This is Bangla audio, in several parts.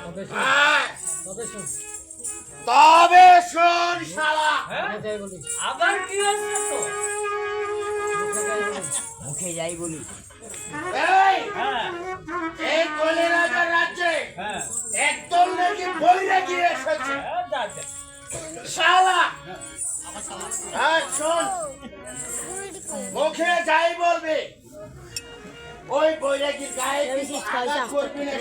তবে শোন, হ্যাঁ, শোন, শালা। হ্যাঁ? মুখে যাই বলিস, আবার কি হয়েছে তো? মুখে যাই বলি। এই হ্যাঁ। এই কলিরাজার রাজ্যে হ্যাঁ। একদল নাকি বইরে গিয়ে এসেছে। শালা। হ্যাঁ শোন। মুখে যাই বলবি। ওই বৈরাগীর গায়ে কিছু আঘাত করবি না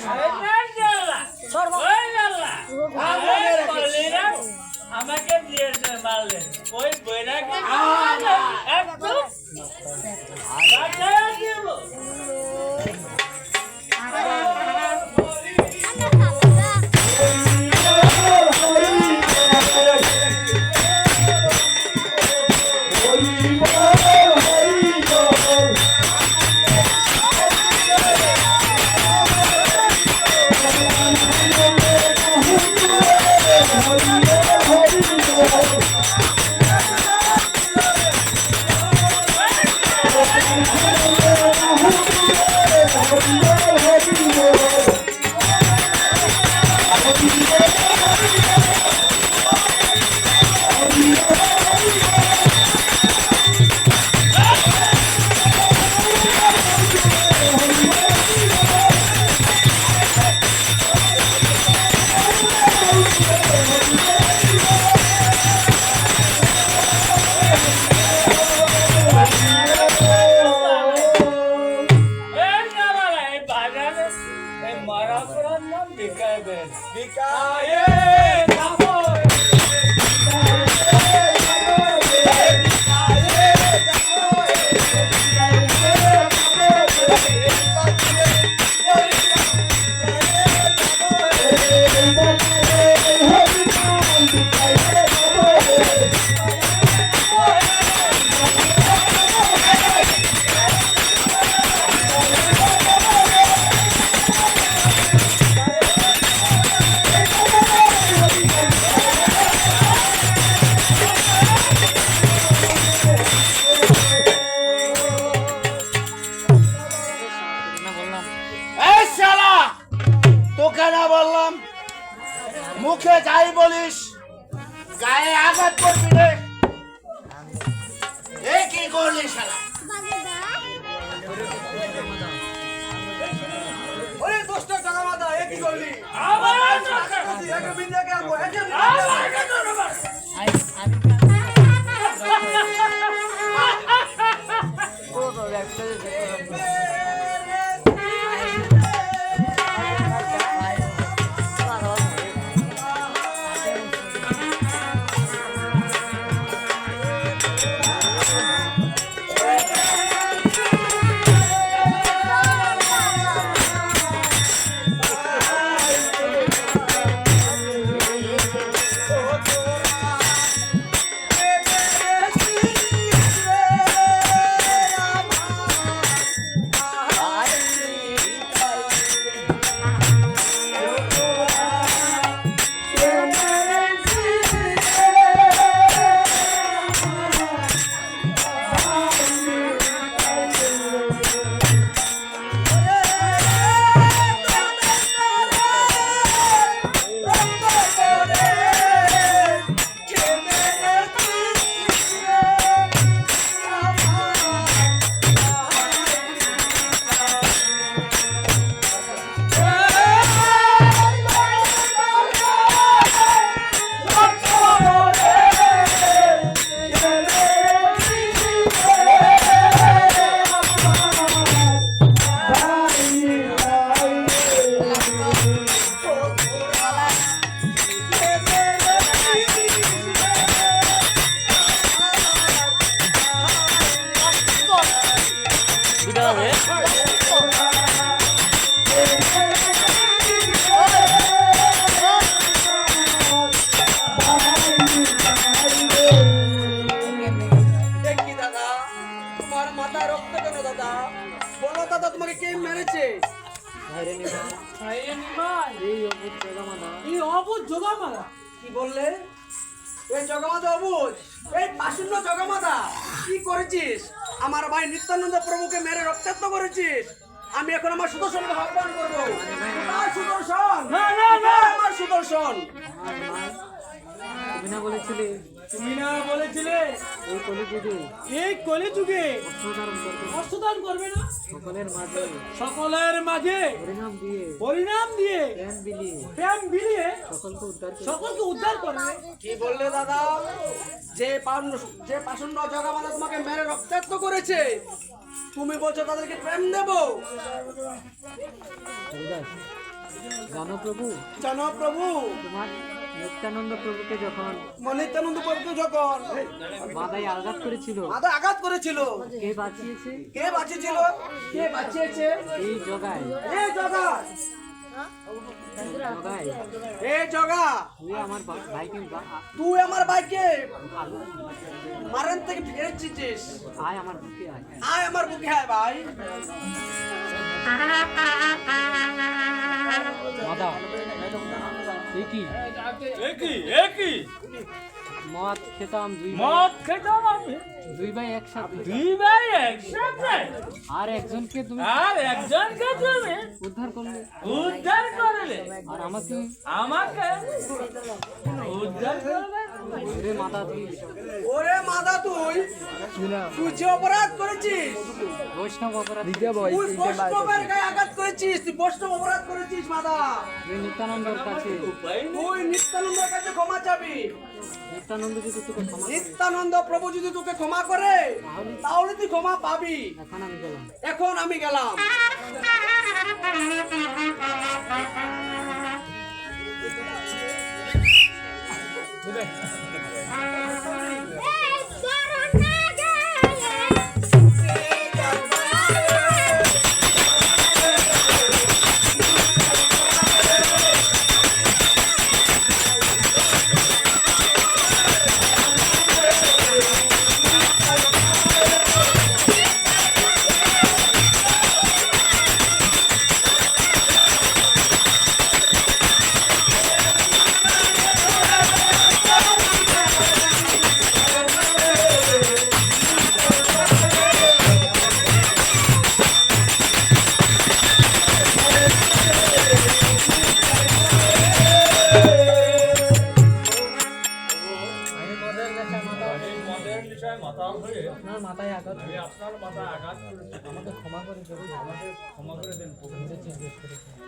আমাকে দিয়েছে মারলেন ওই আলা। একদম। Vika, yeah. না বললাম মুখে যাই বলিস গায়ে আঘাত করবি রে এ কি করলি শালা ওরে দোস্ত টাকা মাথা এ কি করলি আবার আসো। একে বিন্দাকে আনব একে আবার কেন আবার? দেখি কে মেরেছে এই অবুঝ জোগামালা। কি বললে? এই জগমাতা অবুজ এই পাশুন্য জগমাতা কি করেছিস? আমার ভাই নিত্যানন্দ প্রভুকে মেরে রক্তাক্ত করেছিস। আমি এখন আমার সুদর্শনকে আহ্বান করব। সুদর্শন? না না না। শোন তুমি না বলেছিলে তুমি না বলেছিলে? এই কলিযুগে। এই কলিযুগে অস্ত্রধারণ করবে না। সকলের মাঝে। সকলের মাঝে পরিণাম দিয়ে। পরিণাম দিয়ে প্রেম বিলিয়ে। প্রেম বিলিয়ে সকলকে উদ্ধার সকলকে উদ্ধার করবে। কি বললে দাদা? যে পান- যে পাষণ্ড তোমাকে মেরে রক্তাক্ত করেছে তুমি বলছো তাদেরকে প্রেম দেব? জানো প্রভু? জানো প্রভু? তোমার নিত্যানন্দ প্রভুকে যখন মনিত্যানন্দ প্রভু যখন মাদায় আঘাত করেছিল। মাথা আঘাত করেছিল। কে বাঁচিয়েছে? কে বাঁচিয়েছিল? কে বাঁচিয়েছে? এই জগায়। এ জগা জগায়। তুই আমার বা- ভাইকে বা- আ- তুই আমার ভাইকে আ- মারান থেকে ফিরেছিস আয় আমার বুকে আয়। আয় আমার বুকে আয় ভাই। মাদা। এ কি একই একই। মদ খেতাম দুই মদ খেতাম আমি। দুই ভাই একসাথে দুই ভাই একসাথে। আর একজনকে তুমি আর একজনকে তুমি উদ্ধার করলে। উদ্ধার করলে? আর আমাকে আমাকে? উদ্ধার করলে? রে মাদা তুই। ওরে মাদা তুই তুই যে অপরাধ করেছিস বৈষ্ণব অপরাধ তুই বৈষ্ণবের গায়ে আঘাত করেছিস তুই বৈষ্ণব অপরাধ করেছিস মাদা তুই নিত্যানন্দর কাছে। তুই নিত্যানন্দের কাছে ক্ষমা চাবি। নিত্যানন্দ যদি তোকে ক্ষমা নিত্যানন্দ প্রভু যদি তোকে ক্ষমা করে তাহলে তুই ক্ষমা পাবি। এখন আমি গেলাম। এখন আমি গেলাম। ক্ষমা করে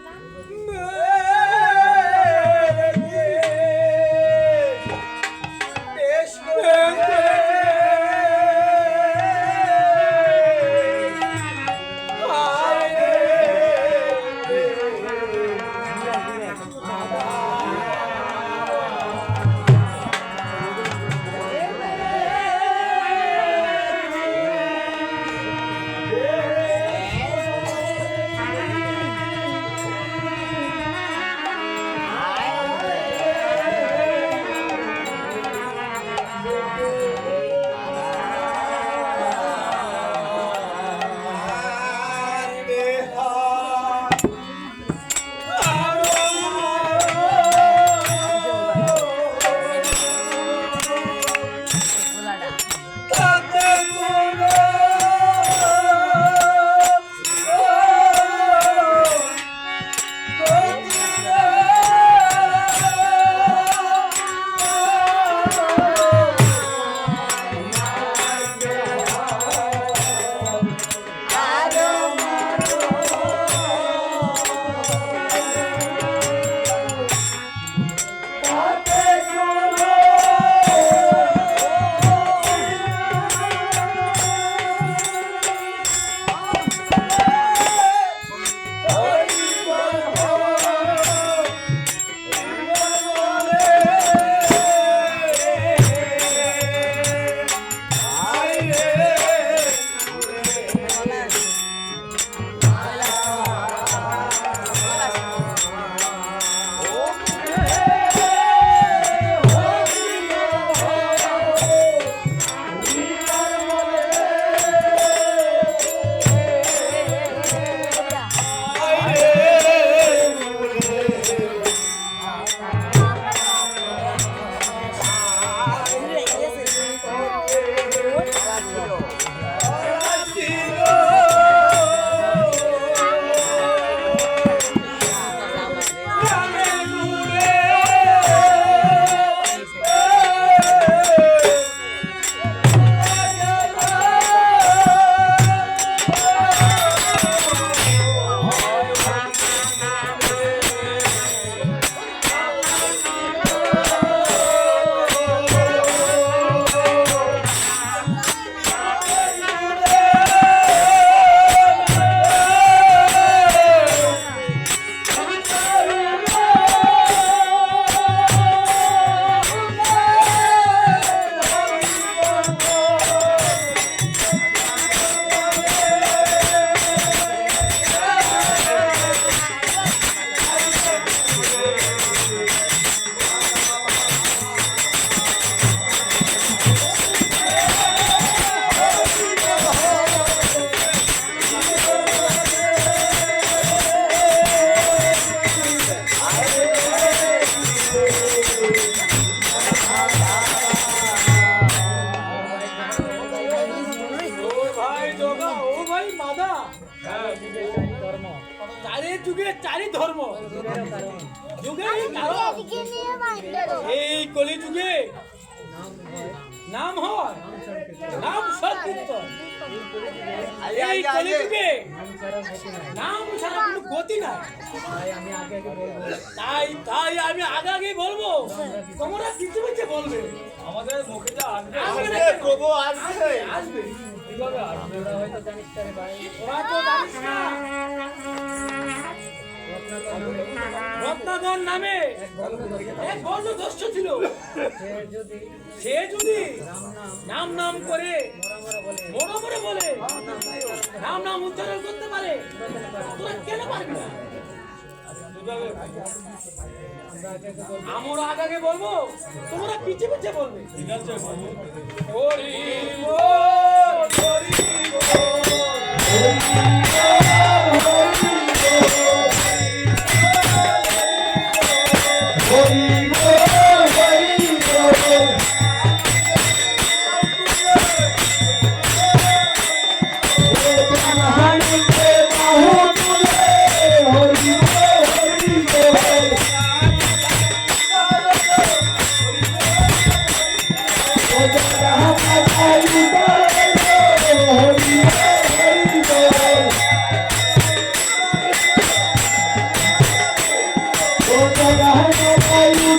চারি ধর্ম। যুগে এই কলি যুগে নাম নাম হয়। নাম সংকীর্তন এই কলি যুগে নাম ছাড়া কোনো গতি নাই। তাই আমি আগে আগে বলব। তাই আমি আগে আগে বলব। তোমরা কিছু কিছু বলবে। আমাদের মুখে যা আসবে। প্রভু আসবে। আসবে কীভাবে আসবে তোরা হয়তো জানিস না। ভাই ওরা তো জানিস না। রত্নাকর নামে এক দস্যু ছিল। সে যদি নাম নাম করে বলে, নাম নাম উচ্চারণ করতে পারে, তোরা কেন পারবি না? আমরা আগে বলব, তোমরা পিছে পিছে বলবে। ঠিক আছে হরি বল, হরি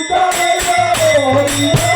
বল